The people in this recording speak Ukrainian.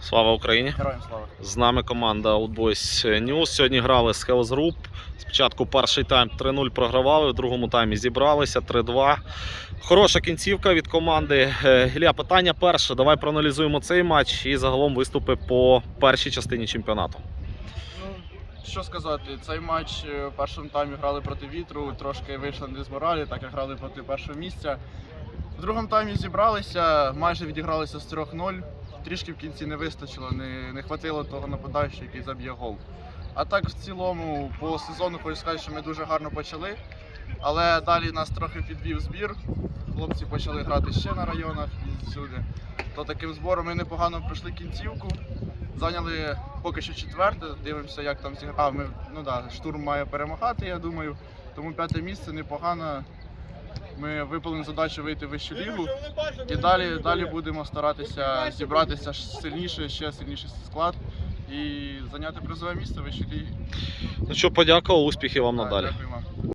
Слава Україні! Героям слава. З нами команда Old Boys News. Сьогодні грали з Hells Group. Спочатку перший тайм 3-0 програвали, в другому таймі зібралися 3-2. Хороша кінцівка від команди. Е, Ілля, питання перше. Давай проаналізуємо цей матч і загалом виступи по першій частині чемпіонату. Ну, що сказати, цей матч е, в першому таймі грали проти вітру, трошки вийшли не з моралі, так як грали проти першого місця. В другому таймі зібралися, майже відігралися з 3-0. Трішки в кінці не вистачило, не, не хватило того нападаючого, який заб'є гол. А так, в цілому, по сезону хочу сказати, що ми дуже гарно почали. Але далі нас трохи підвів збір. Хлопці почали грати ще на районах і всюди. То таким збором ми непогано пройшли кінцівку. Зайняли поки що четверте. Дивимося, як там зіграв. Ми, ну да, штурм має перемагати, я думаю. Тому п'яте місце непогано. Ми виповнимо задачу вийти в вищу лігу. І далі, далі будемо старатися зібратися сильніше, ще сильніший склад і зайняти призове місце в вищій лігі. Ну що, подякував, успіхів вам Так, надалі. дякую.